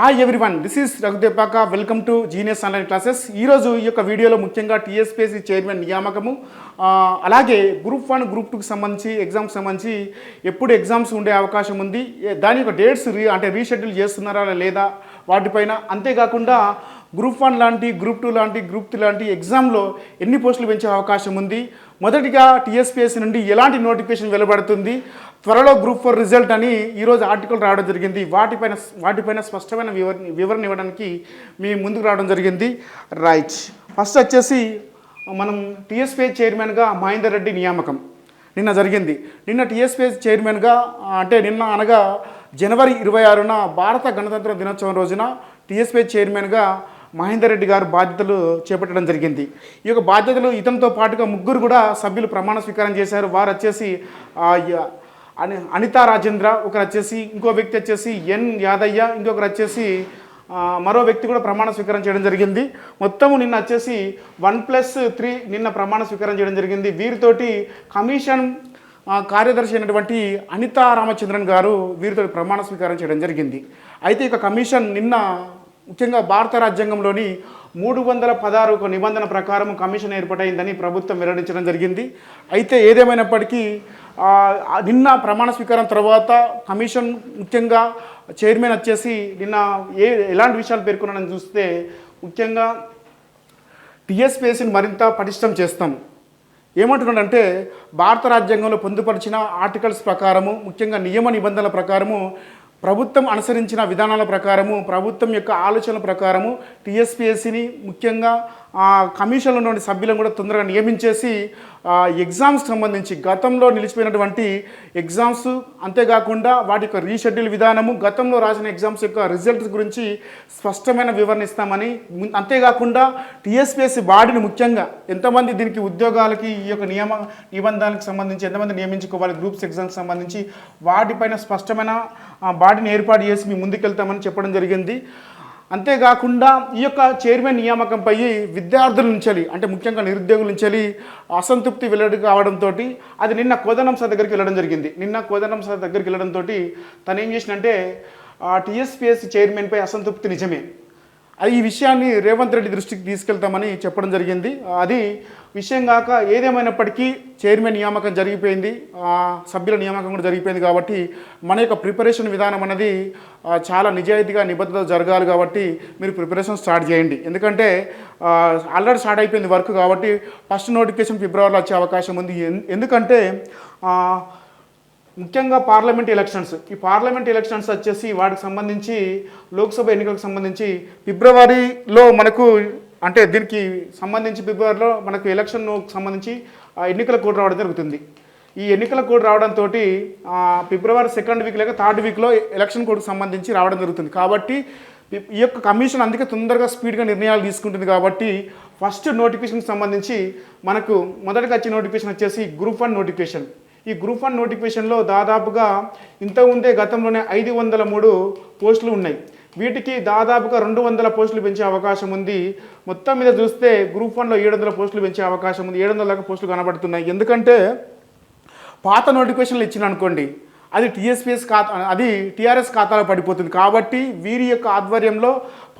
Hi everyone this is Raghu Depaka welcome to genius online classes ఈరోజు ఈ యొక్క వీడియోలో ముఖ్యంగా టీఎస్పీఎస్సీ చైర్మన్ నియామకము. అలాగే గ్రూప్ వన్ గ్రూప్ టూకి సంబంధించి ఎగ్జామ్స్ సంబంధించి ఎప్పుడు ఎగ్జామ్స్ ఉండే అవకాశం ఉంది. దాని యొక్క డేట్స్ రీ అంటే రీషెడ్యూల్ చేస్తున్నారా లేదా వాటిపైన. అంతేకాకుండా గ్రూప్ వన్ లాంటి గ్రూప్ టూ లాంటి గ్రూప్ త్రీ లాంటి ఎగ్జామ్లో ఎన్ని పోస్టులు పెంచే అవకాశం ఉంది? మొదటిగా టీఎస్పీఎస్సీ నుండి ఎలాంటి నోటిఫికేషన్ వెలువడుతుంది? త్వరలో గ్రూప్ ఫోర్ రిజల్ట్ అని ఈరోజు ఆర్టికల్ రావడం జరిగింది. వాటిపైన వాటిపైన స్పష్టమైన వివర వివరణ ఇవ్వడానికి మీ ముందుకు రావడం జరిగింది. రైట్. ఫస్ట్ వచ్చేసి మనం టీఎస్పీ చైర్మన్గా మహేందర్ రెడ్డి నియామకం. నిన్న జరిగింది. నిన్న టీఎస్పీ చైర్మన్గా అంటే నిన్న అనగా జనవరి ఇరవై ఆరున భారత గణతంత్ర దినోత్సవం రోజున టీఎస్పీ చైర్మన్గా మహేందర్ రెడ్డి గారు బాధ్యతలు చేపట్టడం జరిగింది. ఈ యొక్క బాధ్యతలు ఇతనితో పాటుగా ముగ్గురు కూడా సభ్యులు ప్రమాణ స్వీకారం చేశారు. వారు వచ్చేసి అని అనితా రాజేంద్ర ఒకరు వచ్చేసి ఇంకో వ్యక్తి వచ్చేసి ఎన్ యాదయ్య ఇంకొకరు వచ్చేసి మరో వ్యక్తి కూడా ప్రమాణ స్వీకారం చేయడం జరిగింది. మొత్తము నిన్న వచ్చేసి వన్ ప్లస్ త్రీ నిన్న ప్రమాణ స్వీకారం చేయడం జరిగింది. వీరితోటి కమిషన్ కార్యదర్శి అయినటువంటి అనితా రామచంద్రన్ గారు వీరితో ప్రమాణ స్వీకారం చేయడం జరిగింది. అయితే ఇక కమిషన్ నిన్న ముఖ్యంగా భారత రాజ్యాంగంలోని మూడు వందల పదహారు ఒక నిబంధన ప్రకారం కమిషన్ ఏర్పాటైందని ప్రభుత్వం వెల్లడించడం జరిగింది. అయితే ఏదేమైనప్పటికీ నిన్న ప్రమాణ స్వీకారం తర్వాత కమిషన్ ముఖ్యంగా చైర్మన్ వచ్చేసి నిన్న ఏ ఎలాంటి విషయాలు పేర్కొన్నానని చూస్తే ముఖ్యంగా టీఎస్పీఎస్సీని మరింత పటిష్టం చేస్తాం. ఏమంటున్నాడంటే భారత రాజ్యాంగంలో పొందుపరిచిన ఆర్టికల్స్ ప్రకారము ముఖ్యంగా నియమ నిబంధనల ప్రకారము ప్రభుత్వం అనుసరించిన విధానాల ప్రకారము ప్రభుత్వం యొక్క ఆలోచనల ప్రకారము టీఎస్పీఎస్సీని ముఖ్యంగా ఆ, కమిషన్లో ఉన్నటువంటి సభ్యులను కూడా తొందరగా నియమించేసి ఎగ్జామ్స్ సంబంధించి గతంలో నిలిచిపోయినటువంటి ఎగ్జామ్స్ అంతేకాకుండా వాటి యొక్క రీషెడ్యూల్ విధానము గతంలో రాసిన ఎగ్జామ్స్ యొక్క రిజల్ట్స్ గురించి స్పష్టమైన వివరణ ఇస్తామని అంతేకాకుండా టీఎస్పీఎస్సీ బాడీని ముఖ్యంగా ఎంతమంది దీనికి ఉద్యోగాలకి ఈ యొక్క నియమ నిబంధనలకు సంబంధించి ఎంతమంది నియమించుకోవాలి గ్రూప్స్ ఎగ్జామ్స్ సంబంధించి వాటిపైన స్పష్టమైన బాడీని ఏర్పాటు చేసి మేము ముందుకెళ్తామని చెప్పడం జరిగింది. అంతేకాకుండా ఈ యొక్క చైర్మన్ నియామకంపై విద్యార్థుల నుంచి అంటే ముఖ్యంగా నిరుద్యోగుల నుంచి అసంతృప్తి వెల్లడి కావడంతో అది నిన్న కోదనం సార్ దగ్గరికి వెళ్ళడం జరిగింది. నిన్న కోదనం సార్ దగ్గరికి వెళ్ళడంతో తను ఏం చేసినంటే టీఎస్పీఎస్సీ చైర్మన్పై అసంతృప్తి నిజమే. అది ఈ విషయాన్ని రేవంత్ రెడ్డి దృష్టికి తీసుకెళ్తామని చెప్పడం జరిగింది. అది విషయం కాక ఏదేమైనప్పటికీ చైర్మన్ నియామకం జరిగిపోయింది. సభ్యుల నియామకం కూడా జరిగిపోయింది కాబట్టి మన యొక్క ప్రిపరేషన్ విధానం అనేది చాలా నిజాయితీగా నిబద్ధత జరగాలి కాబట్టి మీరు ప్రిపరేషన్ స్టార్ట్ చేయండి. ఎందుకంటే ఆల్రెడీ స్టార్ట్ అయిపోయింది వర్క్ కాబట్టి ఫస్ట్ నోటిఫికేషన్ ఫిబ్రవరిలో వచ్చే అవకాశం ఉంది. ఎందుకంటే ముఖ్యంగా పార్లమెంట్ ఎలక్షన్స్. ఈ పార్లమెంట్ ఎలక్షన్స్ వచ్చేసి వాటికి సంబంధించి లోక్సభ ఎన్నికలకు సంబంధించి ఫిబ్రవరిలో మనకు అంటే దీనికి సంబంధించి ఫిబ్రవరిలో మనకు ఎలక్షన్ సంబంధించి ఆ, ఎన్నికల కోడ్ రావడం జరుగుతుంది. ఈ ఎన్నికల కోడ్ రావడంతో ఫిబ్రవరి సెకండ్ వీక్ లేక థర్డ్ వీక్లో ఎలక్షన్ కోడ్కి సంబంధించి రావడం జరుగుతుంది. కాబట్టి ఈ- ఈ యొక్క కమిషన్ అందుకే తొందరగా స్పీడ్గా నిర్ణయాలు తీసుకుంటుంది కాబట్టి ఫస్ట్ నోటిఫికేషన్కి సంబంధించి మనకు మొదటగా వచ్చే నోటిఫికేషన్ వచ్చేసి గ్రూప్ వన్ నోటిఫికేషన్ ఈ గ్రూప్ వన్ నోటిఫికేషన్లో దాదాపుగా ఇంతకుముందే గతంలోనే ఐదు వందల మూడు పోస్టులు ఉన్నాయి. వీటికి దాదాపుగా రెండు వందల పోస్టులు పెంచే అవకాశం ఉంది. మొత్తం మీద చూస్తే గ్రూప్ వన్లో ఏడు వందల పోస్టులు పెంచే అవకాశం ఉంది. ఏడు వందల దాకా పోస్టులు కనబడుతున్నాయి. ఎందుకంటే పాత నోటిఫికేషన్లు ఇచ్చిన అనుకోండి అది టీఎస్పీఎస్ ఖాతా అది టీఆర్ఎస్ ఖాతాలో పడిపోతుంది. కాబట్టి వీరి యొక్క ఆధ్వర్యంలో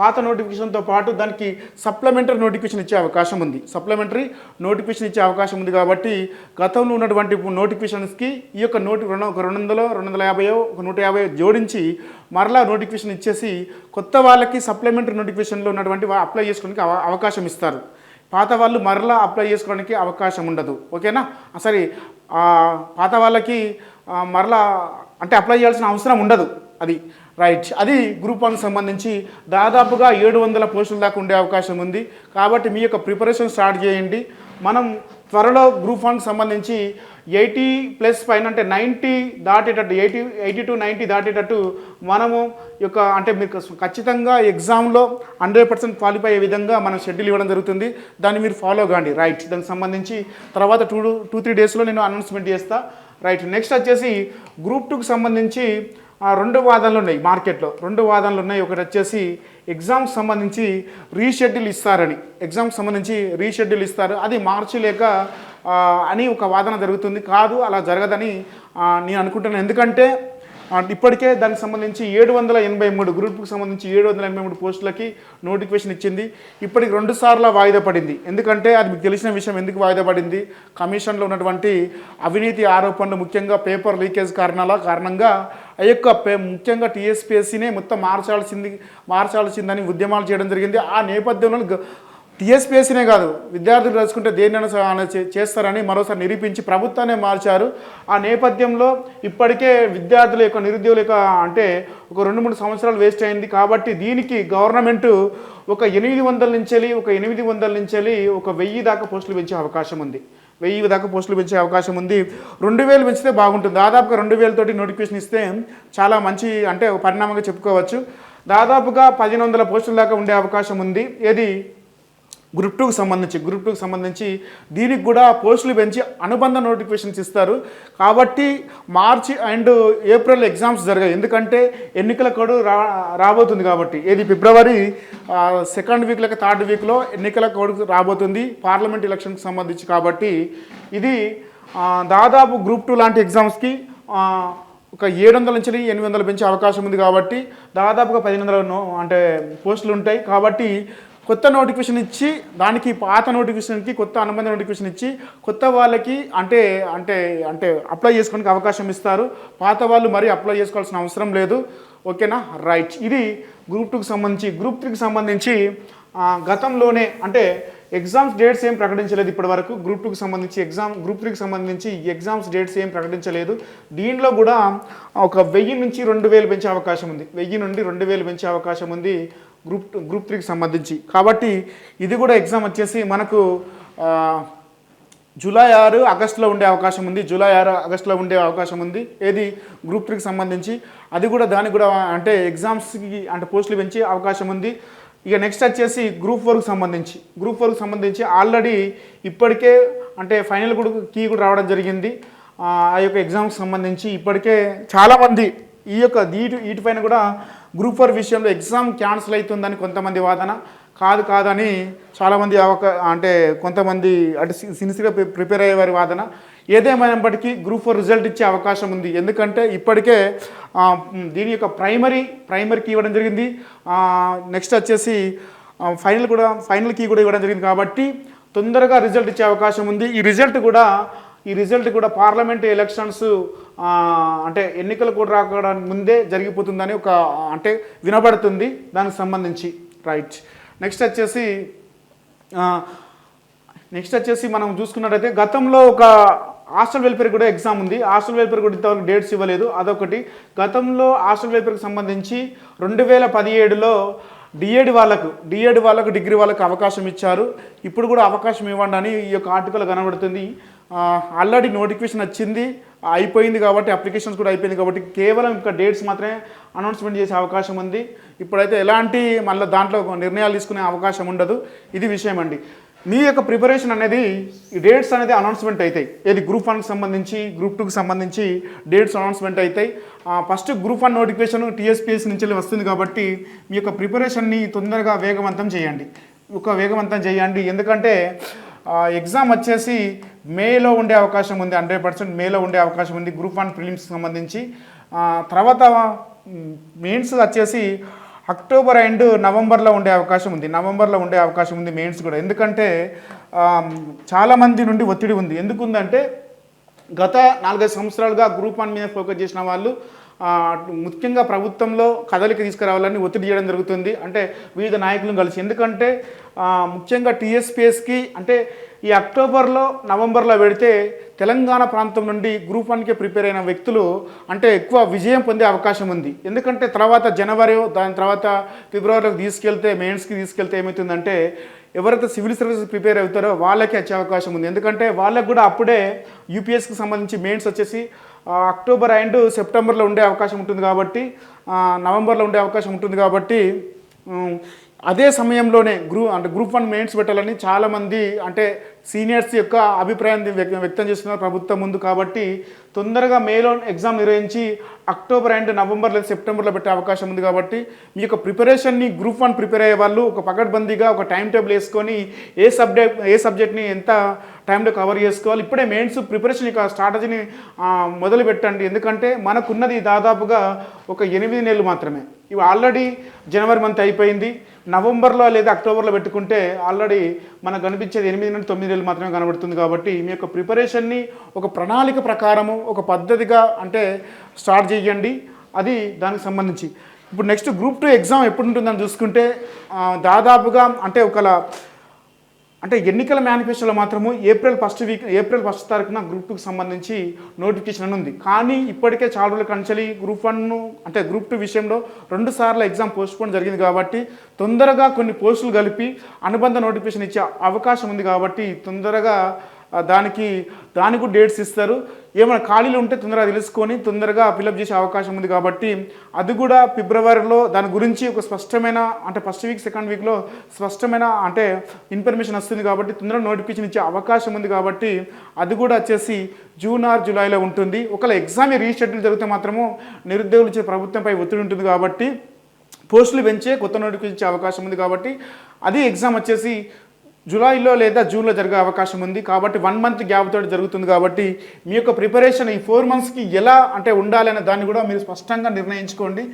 పాత నోటిఫికేషన్తో పాటు దానికి సప్లిమెంటరీ నోటిఫికేషన్ ఇచ్చే అవకాశం ఉంది. సప్లిమెంటరీ నోటిఫికేషన్ ఇచ్చే అవకాశం ఉంది కాబట్టి గతంలో ఉన్నటువంటి నోటిఫికేషన్స్కి ఈ యొక్క నోటి రెండు ఒక రెండు వందలో రెండు వందల యాభై ఒక నూట యాభై జోడించి మరలా నోటిఫికేషన్ ఇచ్చేసి కొత్త వాళ్ళకి సప్లిమెంటరీ నోటిఫికేషన్లో ఉన్నటువంటి అప్లై చేసుకోవడానికి అవ- అవకాశం ఇస్తారు. పాత వాళ్ళు మరలా అప్లై చేసుకోవడానికి అవకాశం ఉండదు. ఓకేనా? సరే. పాత వాళ్ళకి మరలా అంటే అప్లై చేయాల్సిన అవసరం ఉండదు అది. రైట్ అది గ్రూప్ వన్ సంబంధించి దాదాపుగా ఏడు వందల పోస్టుల దాకా ఉండే అవకాశం ఉంది. కాబట్టి మీ యొక్క ప్రిపరేషన్ స్టార్ట్ చేయండి. మనం త్వరలో గ్రూప్ వన్కి సంబంధించి ఎయిటీ ప్లస్ పైన అంటే నైంటీ దాటేటట్టు ఎయిటీ ఎయిటీ టు నైంటీ దాటేటట్టు మనము యొక్క అంటే మీకు ఖచ్చితంగా ఎగ్జామ్లో హండ్రెడ్ పర్సెంట్ క్వాలిఫై అయ్యే విధంగా మనం షెడ్యూల్ ఇవ్వడం జరుగుతుంది. దాన్ని మీరు ఫాలో కాండి. రైట్ దానికి సంబంధించి తర్వాత టూ టూ త్రీ డేస్లో నేను అనౌన్స్మెంట్ చేస్తా. రైట్ నెక్స్ట్ వచ్చేసి గ్రూప్ టూకి సంబంధించి రెండు వాదనలు ఉన్నాయి మార్కెట్లో. రెండు వాదనలు ఉన్నాయి. ఒకటి వచ్చేసి ఎగ్జామ్స్ సంబంధించి రీషెడ్యూల్ ఇస్తారని. ఎగ్జామ్స్ సంబంధించి రీషెడ్యూల్ ఇస్తారు. అది మార్చలేక అని ఒక వాదన జరుగుతుంది. కాదు అలా జరగదని నేను అనుకుంటున్నాను. ఎందుకంటే ఇప్పటికే దానికి సంబంధించి ఏడు వందల ఎనభై మూడు గ్రూప్కి సంబంధించి ఏడు వందల ఎనభై మూడు పోస్టులకి నోటిఫికేషన్ ఇచ్చింది. ఇప్పటికి రెండు సార్లు వాయిదా పడింది. ఎందుకంటే అది మీకు తెలిసిన విషయం ఎందుకు వాయిదా పడింది? కమిషన్లో ఉన్నటువంటి అవినీతి ఆరోపణలు ముఖ్యంగా పేపర్ లీకేజ్ కారణాల కారణంగా ఆ యొక్క ముఖ్యంగా టీఎస్పీఎస్సీనే మొత్తం మార్చాల్సింది మార్చాల్సిందని ఉద్యమాలు చేయడం జరిగింది. ఆ నేపథ్యంలో గ- టీఎస్పీఎస్సీనే కాదు విద్యార్థులు తెలుసుకుంటే దేన్నైనా చేస్తారని మరోసారి నిరూపించి ప్రభుత్వాన్ని మార్చారు. ఆ నేపథ్యంలో ఇప్పటికే విద్యార్థుల యొక్క నిరుద్యోగుల యొక్క అంటే ఒక రెండు మూడు సంవత్సరాలు వేస్ట్ అయింది. కాబట్టి దీనికి గవర్నమెంట్ ఒక ఎనిమిది వందల నుంచి ఒక ఎనిమిది వందల నుంచి ఒక వెయ్యి దాకా పోస్టులు పెంచే అవకాశం ఉంది. వెయ్యి దాకా పోస్టులు పెంచే అవకాశం ఉంది. రెండు వేలు పెంచితే బాగుంటుంది. దాదాపుగా రెండు వేలతోటి నోటిఫికేషన్ ఇస్తే చాలా మంచి అంటే పరిణామంగా చెప్పుకోవచ్చు. దాదాపుగా పదిహేను వందల పోస్టుల దాకా ఉండే అవకాశం ఉంది. ఏది? గ్రూప్ టూకి సంబంధించి గ్రూప్ టూకి సంబంధించి దీనికి కూడా పోస్టులు పెంచి అనుబంధ నోటిఫికేషన్స్ ఇస్తారు. కాబట్టి మార్చి అండ్ ఏప్రిల్ ఎగ్జామ్స్ జరగాయి. ఎందుకంటే ఎన్నికల కోడ్ రా రాబోతుంది కాబట్టి. ఏది ఫిబ్రవరి సెకండ్ వీక్ లేక థర్డ్ వీక్లో ఎన్నికల కోడ్ రాబోతుంది. పార్లమెంట్ ఎలక్షన్కి సంబంధించి కాబట్టి ఇది దాదాపు గ్రూప్ టూ లాంటి ఎగ్జామ్స్కి ఒక ఏడు వందల నుంచి ఎనిమిది వందలు పెంచే అవకాశం ఉంది కాబట్టి దాదాపుగా పదిహేను వందల నో- అంటే పోస్టులు ఉంటాయి. కాబట్టి కొత్త నోటిఫికేషన్ ఇచ్చి దానికి పాత నోటిఫికేషన్కి కొత్త అనుబంధ నోటిఫికేషన్ ఇచ్చి కొత్త వాళ్ళకి అంటే అంటే అంటే అప్లై చేసుకోవడానికి అవకాశం ఇస్తారు. పాత వాళ్ళు మరి అప్లై చేసుకోవాల్సిన అవసరం లేదు. ఓకేనా? రైట్ ఇది గ్రూప్ టూకి సంబంధించి గ్రూప్ త్రీకి సంబంధించి గతంలోనే అంటే ఎగ్జామ్స్ డేట్స్ ఏం ప్రకటించలేదు ఇప్పటి వరకు గ్రూప్ టూకి సంబంధించి ఎగ్జామ్ గ్రూప్ త్రీకి సంబంధించి ఎగ్జామ్స్ డేట్స్ ఏం ప్రకటించలేదు. దీనిలో కూడా ఒక వెయ్యి నుంచి రెండు వేలు పెంచే అవకాశం ఉంది. వెయ్యి నుండి రెండు వేలు పెంచే అవకాశం ఉంది గ్రూప్ టూ- గ్రూప్ త్రీకి సంబంధించి. కాబట్టి ఇది కూడా ఎగ్జామ్ వచ్చేసి మనకు జూలై ఆరు ఆగస్టులో ఉండే అవకాశం ఉంది. జూలై ఆరు ఆగస్టులో ఉండే అవకాశం ఉంది. ఏది? గ్రూప్ త్రీకి సంబంధించి. అది కూడా దానికి కూడా అంటే ఎగ్జామ్స్కి అంటే పోస్టులు పెంచే అవకాశం ఉంది. ఇక నెక్స్ట్ వచ్చేసి గ్రూప్ వర్క్ సంబంధించి. గ్రూప్ వర్క్ సంబంధించి ఆల్రెడీ ఇప్పటికే అంటే ఫైనల్ కూడా కీ కూడా రావడం జరిగింది. ఆ యొక్క ఎగ్జామ్కి సంబంధించి ఇప్పటికే చాలామంది ఈ యొక్క వీటి వీటిపైన కూడా గ్రూప్ ఫోర్ విషయంలో ఎగ్జామ్ క్యాన్సిల్ అవుతుందని కొంతమంది వాదన. కాదు కాదని చాలామంది అవక అంటే కొంతమంది అంటే సిన్సియర్గా ప్రిపేర్ అయ్యేవారి వాదన. ఏదేమైనప్పటికీ గ్రూప్ ఫోర్ రిజల్ట్ ఇచ్చే అవకాశం ఉంది. ఎందుకంటే ఇప్పటికే దీని యొక్క ప్రైమరీ ప్రైమరీకి ఇవ్వడం జరిగింది. నెక్స్ట్ వచ్చేసి ఫైనల్ కూడా ఫైనల్ కీ కూడా ఇవ్వడం జరిగింది కాబట్టి తొందరగా రిజల్ట్ ఇచ్చే అవకాశం ఉంది. ఈ రిజల్ట్ కూడా ఈ రిజల్ట్ కూడా పార్లమెంట్ ఎలక్షన్స్ అంటే ఎన్నికలు కూడా రాకడానికి ముందే జరిగిపోతుందని ఒక అంటే వినబడుతుంది. దానికి సంబంధించి రైట్. నెక్స్ట్ వచ్చేసి నెక్స్ట్ వచ్చేసి మనం చూసుకున్నట్టయితే గతంలో ఒక హాస్టల్ వెల్ఫేర్ కూడా ఎగ్జామ్ ఉంది. హాస్టల్ వెల్ఫేర్ కూడా ఇంతవరకు డేట్స్ ఇవ్వలేదు. అదొకటి. గతంలో హాస్టల్ వెల్ఫేర్కి సంబంధించి రెండు వేల పదిహేడులో డిఏడి వాళ్ళకు డిఏడి వాళ్ళకు డిగ్రీ వాళ్ళకు అవకాశం ఇచ్చారు. ఇప్పుడు కూడా అవకాశం ఇవ్వండి అని ఈ యొక్క ఆర్టికల్ కనబడుతుంది. ఆల్రెడీ నోటిఫికేషన్ వచ్చింది. అయిపోయింది కాబట్టి అప్లికేషన్స్ కూడా అయిపోయింది కాబట్టి కేవలం ఇంకా డేట్స్ మాత్రమే అనౌన్స్మెంట్ చేసే అవకాశం ఉంది. ఇప్పుడైతే ఎలాంటి మళ్ళీ దాంట్లో నిర్ణయాలు తీసుకునే అవకాశం ఉండదు. ఇది విషయం అండి. మీ యొక్క ప్రిపరేషన్ అనేది ఈ డేట్స్ అనేది అనౌన్స్మెంట్ అవుతాయి ఏది గ్రూప్ వన్కి సంబంధించి గ్రూప్ టూకి సంబంధించి డేట్స్ అనౌన్స్మెంట్ అవుతాయి first group one notification TSPSC నుంచి వస్తుంది కాబట్టి మీ యొక్క ప్రిపరేషన్ని తొందరగా వేగవంతం చేయండి. ఒక వేగవంతం చేయండి. ఎందుకంటే ఎగ్జామ్ వచ్చేసి మేలో ఉండే అవకాశం ఉంది హండ్రెడ్ పర్సెంట్ మేలో ఉండే అవకాశం ఉంది. గ్రూప్ వన్ ఫిలిమ్స్ సంబంధించి. తర్వాత మెయిన్స్ వచ్చేసి అక్టోబర్ అండ్ నవంబర్లో ఉండే అవకాశం ఉంది. నవంబర్లో ఉండే అవకాశం ఉంది మెయిన్స్ కూడా. ఎందుకంటే చాలామంది నుండి ఒత్తిడి ఉంది. ఎందుకు ఉందంటే గత నాలుగైదు సంవత్సరాలుగా గ్రూప్ వన్ మీద ఫోకస్ చేసిన వాళ్ళు ముఖ్యంగా ప్రభుత్వంలో కదలిక తీసుకురావాలని ఒత్తిడి చేయడం జరుగుతుంది. అంటే వివిధ నాయకులను కలిసి. ఎందుకంటే ముఖ్యంగా టీఎస్పీఎస్కి అంటే ఈ అక్టోబర్లో నవంబర్లో పెడితే తెలంగాణ ప్రాంతం నుండి గ్రూప్ వన్కి ప్రిపేర్ అయిన వ్యక్తులు అంటే ఎక్కువ విజయం పొందే అవకాశం ఉంది. ఎందుకంటే తర్వాత జనవరి దాని తర్వాత ఫిబ్రవరిలోకి తీసుకెళ్తే మెయిన్స్కి తీసుకెళ్తే ఏమవుతుందంటే ఎవరైతే సివిల్ సర్వీసెస్ ప్రిపేర్ అవుతారో వాళ్ళకి వచ్చే అవకాశం ఉంది. ఎందుకంటే వాళ్ళకి కూడా అప్పుడే యూపీఎస్కి సంబంధించి మెయిన్స్ వచ్చేసి అక్టోబర్ అండ్ సెప్టెంబర్లో ఉండే అవకాశం ఉంటుంది కాబట్టి నవంబర్లో ఉండే అవకాశం ఉంటుంది కాబట్టి అదే సమయంలోనే గ్రూ అంటే గ్రూప్ వన్ మెయిన్స్ పెట్టాలని చాలామంది అంటే సీనియర్స్ యొక్క అభిప్రాయాన్ని వ్యక్తం చేస్తున్నారు ప్రభుత్వం ముందు కాబట్టి తొందరగా మేలో ఎగ్జామ్ నిర్వహించి అక్టోబర్ అండ్ నవంబర్ లేదా సెప్టెంబర్లో పెట్టే అవకాశం ఉంది కాబట్టి మీ యొక్క ప్రిపరేషన్ని గ్రూప్ వన్ ప్రిపేర్ అయ్యే వాళ్ళు ఒక పకడ్బందీగా ఒక టైం టేబుల్ వేసుకొని ఏ సబ్జెక్ట్ ఏ సబ్జెక్ట్ని ఎంత టైంలో కవర్ చేసుకోవాలి. ఇప్పుడే మెయిన్స్ ప్రిపరేషన్ యొక్క స్ట్రాటజీని మొదలు పెట్టండి ఎందుకంటే మనకున్నది దాదాపుగా ఒక ఎనిమిది నెలలు మాత్రమే. ఇవి ఆల్రెడీ జనవరి మంత్ అయిపోయింది. నవంబర్లో లేదా అక్టోబర్లో పెట్టుకుంటే ఆల్రెడీ మనకు కనిపించేది ఎనిమిది నుండి తొమ్మిది నెలలు మాత్రమే కనబడుతుంది కాబట్టి మీ యొక్క ప్రిపరేషన్ని ఒక ప్రణాళిక ప్రకారము ఒక పద్ధతిగా అంటే స్టార్ట్ చేయండి. అది దానికి సంబంధించి. ఇప్పుడు నెక్స్ట్ గ్రూప్ టూ ఎగ్జామ్ ఎప్పుడు ఉంటుందని చూసుకుంటే దాదాపుగా అంటే ఒకలా అంటే ఎన్నికల మేనిఫెస్టోలో మాత్రము April first week April first తారీఖున గ్రూప్ టూకి సంబంధించి నోటిఫికేషన్ అని ఉంది. కానీ ఇప్పటికే చాలా రోజుల కంచెలి గ్రూప్ వన్ అంటే గ్రూప్ టూ విషయంలో రెండు సార్లు ఎగ్జామ్ పోస్ట్పోన్ జరిగింది కాబట్టి తొందరగా కొన్ని పోస్టులు కలిపి అనుబంధ నోటిఫికేషన్ ఇచ్చే అవకాశం ఉంది కాబట్టి తొందరగా దానికి దానికి కూడా డేట్స్ ఇస్తారు. ఏమైనా ఖాళీలు ఉంటే తొందరగా తెలుసుకొని తొందరగా ఫిలప్ చేసే అవకాశం ఉంది కాబట్టి అది కూడా ఫిబ్రవరిలో దాని గురించి ఒక స్పష్టమైన అంటే ఫస్ట్ వీక్ సెకండ్ వీక్లో స్పష్టమైన అంటే ఇన్ఫర్మేషన్ వస్తుంది కాబట్టి తొందరగా నోటిఫికేషన్ ఇచ్చే అవకాశం ఉంది కాబట్టి అది కూడా వచ్చేసి జూన్ ఆర్ జూలైలో ఉంటుంది. ఒకవేళ ఎగ్జామ్ రీషెడ్యూల్ జరిగితే మాత్రము నిరుద్యోగులు ఇచ్చే ప్రభుత్వంపై ఒత్తిడి ఉంటుంది కాబట్టి పోస్టులు పెంచే కొత్త నోటిఫికేషన్ ఇచ్చే అవకాశం ఉంది కాబట్టి అది ఎగ్జామ్ వచ్చేసి జూలైలో లేదా జూన్లో జరిగే అవకాశం ఉంది. కాబట్టి వన్ మంత్ గ్యాప్ తోటి జరుగుతుంది కాబట్టి మీ యొక్క ప్రిపరేషన్ ఈ ఫోర్ మంత్స్కి ఎలా అంటే ఉండాలనే దాన్ని కూడా మీరు స్పష్టంగా నిర్ణయించుకోండి.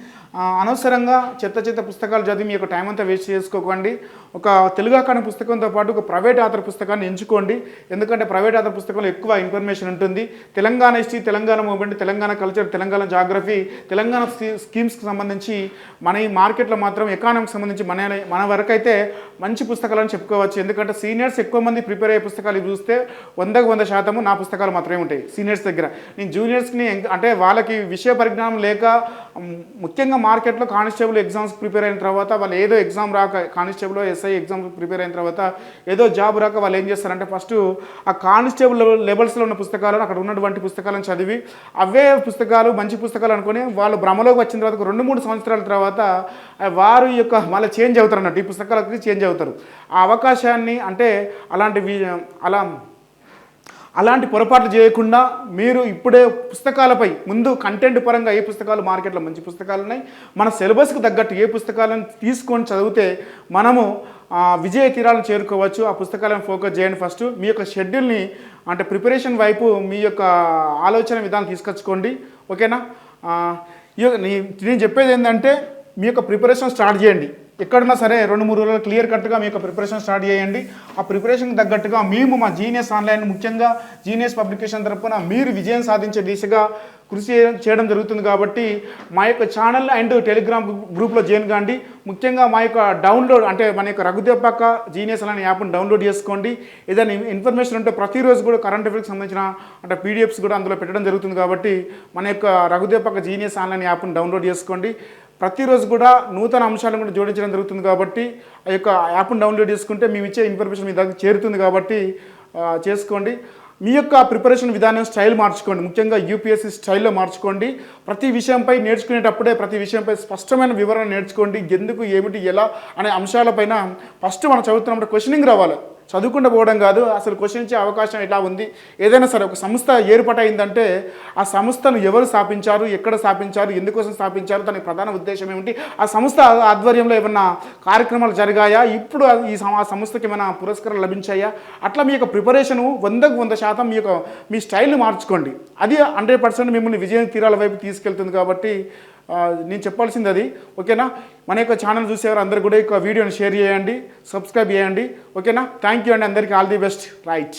అనవసరంగా చెత్త చెత్త పుస్తకాలు చదివి మీ యొక్క టైం అంతా వేస్ట్ చేసుకోకండి. ఒక తెలుగు అకాడమీ పుస్తకంతో పాటు ఒక ప్రైవేట్ ఆథర్ పుస్తకాన్ని ఎంచుకోండి. ఎందుకంటే ప్రైవేట్ ఆథర్ పుస్తకంలో ఎక్కువ ఇన్ఫర్మేషన్ ఉంటుంది. Telangana history Telangana movement Telangana culture Telangana geography Telangana స్కీమ్స్కి సంబంధించి మన ఈ మార్కెట్లో మాత్రం ఎకానమీకి సంబంధించి మన మన వరకు అయితే మంచి పుస్తకాలను చెప్పుకోవచ్చు. ఎందుకంటే ఎందుకంటే సీనియర్స్ ఎక్కువ మంది ప్రిపేర్ అయ్యే పుస్తకాలు చూస్తే వందకు వంద శాతము నా పుస్తకాలు మాత్రమే ఉంటాయి. సీనియర్స్ దగ్గర. నేను జూనియర్స్ని అంటే వాళ్ళకి విషయ పరిజ్ఞానం లేక ముఖ్యంగా మార్కెట్లో కానిస్టేబుల్ ఎగ్జామ్స్ ప్రిపేర్ అయిన తర్వాత వాళ్ళు ఏదో ఎగ్జామ్ రాక కానిస్టేబుల్ ఎస్ఐ ఎగ్జామ్స్ ప్రిపేర్ అయిన తర్వాత ఏదో జాబ్ రాక వాళ్ళు ఏం చేస్తారంటే ఫస్ట్ ఆ కానిస్టేబుల్ లెవెల్స్లో ఉన్న పుస్తకాలను అక్కడ ఉన్నటువంటి పుస్తకాలను చదివి అవే పుస్తకాలు మంచి పుస్తకాలు అనుకొని వాళ్ళు భ్రమలోకి వచ్చిన తర్వాత రెండు మూడు సంవత్సరాల తర్వాత వారు యొక్క మళ్ళీ చేంజ్ అవుతారు అన్నట్టు ఈ పుస్తకాలకి చేంజ్ అవుతారు. ఆ అవకాశాన్ని అంటే అలాంటి అలా అలాంటి పొరపాట్లు చేయకుండా మీరు ఇప్పుడే పుస్తకాలపై ముందు కంటెంట్ పరంగా ఏ పుస్తకాలు మార్కెట్లో మంచి పుస్తకాలు ఉన్నాయి మన సిలబస్కి తగ్గట్టు ఏ పుస్తకాలను తీసుకొని చదివితే మనము విజయ తీరాలను చేరుకోవచ్చు. ఆ పుస్తకాలను ఫోకస్ చేయండి ఫస్ట్ మీ యొక్క షెడ్యూల్ని అంటే ప్రిపరేషన్ వైపు మీ యొక్క ఆలోచన విధానం తీసుకొచ్చుకోండి. ఓకేనా? ఈ నేను చెప్పేది ఏంటంటే మీ యొక్క ప్రిపరేషన్ స్టార్ట్ చేయండి. ఎక్కడున్నా సరే రెండు మూడు రోజులు క్లియర్ కట్గా మీ యొక్క ప్రిపరేషన్ స్టార్ట్ చేయండి. ఆ ప్రిపరేషన్కి తగ్గట్టుగా మేము మా జీనియస్ ఆన్లైన్ ముఖ్యంగా జీనియస్ పబ్లికేషన్ తరపున మీరు విజయం సాధించే దిశగా కృషి చేయడం జరుగుతుంది కాబట్టి మా యొక్క ఛానల్ అండ్ టెలిగ్రామ్ గ్రూప్లో జాయిన్ కాండి. ముఖ్యంగా మా యొక్క డౌన్లోడ్ అంటే మన యొక్క రఘుదేపక్క జీనియస్ అనే యాప్ని డౌన్లోడ్ చేసుకోండి. ఏదైనా ఇన్ఫర్మేషన్ ఉంటే ప్రతిరోజు కూడా కరెంట్ అఫేర్స్కి సంబంధించిన అంటే పీడిఎఫ్స్ కూడా అందులో పెట్టడం జరుగుతుంది కాబట్టి మన యొక్క రఘుదేపక్క జీనియస్ ఆన్లైన్ యాప్ని డౌన్లోడ్ చేసుకోండి. ప్రతిరోజు కూడా నూతన అంశాలను కూడా జోడించడం జరుగుతుంది కాబట్టి ఆ యొక్క యాప్ను డౌన్లోడ్ చేసుకుంటే మేము ఇచ్చే ఇన్ఫర్మేషన్ మీ దగ్గర చేరుతుంది కాబట్టి చేసుకోండి. మీ యొక్క ప్రిపరేషన్ విధానం స్టైల్ మార్చుకోండి. ముఖ్యంగా యూపీఎస్సీ స్టైల్లో మార్చుకోండి. ప్రతి విషయంపై నేర్చుకునేటప్పుడే ప్రతి విషయంపై స్పష్టమైన వివరణ నేర్చుకోండి. ఎందుకు ఏమిటి ఎలా అనే అంశాలపైన ఫస్ట్ మనం చదువుతున్నప్పుడు క్వశ్చనింగ్ రావాలి. చదువుకుండా పోవడం కాదు. అసలు క్వశ్చించే అవకాశం ఎలా ఉంది? ఏదైనా సరే ఒక సంస్థ ఏర్పాటైందంటే ఆ సంస్థను ఎవరు స్థాపించారు? ఎక్కడ స్థాపించారు? ఎందుకోసం స్థాపించారు? దాని ప్రధాన ఉద్దేశం ఏమిటి? ఆ సంస్థ ఆధ్వర్యంలో ఏమన్నా కార్యక్రమాలు జరిగాయా? ఇప్పుడు ఈ ఆ సంస్థకి ఏమైనా పురస్కారాలు లభించాయా? అట్లా మీ యొక్క ప్రిపరేషను వందకు వంద శాతం మీ యొక్క మీ స్టైల్ని మార్చుకోండి. అది హండ్రెడ్ పర్సెంట్ మిమ్మల్ని విజయం తీరాల వైపు తీసుకెళ్తుంది కాబట్టి నేను చెప్పాల్సింది అది ఓకేనా? మన యొక్క ఛానల్ చూసేవారు అందరు కూడా ఈ యొక్క వీడియోని షేర్ చేయండి సబ్స్క్రైబ్ చేయండి ఓకేనా? థ్యాంక్ యూ అండి అందరికీ ఆల్ ది బెస్ట్. రైట్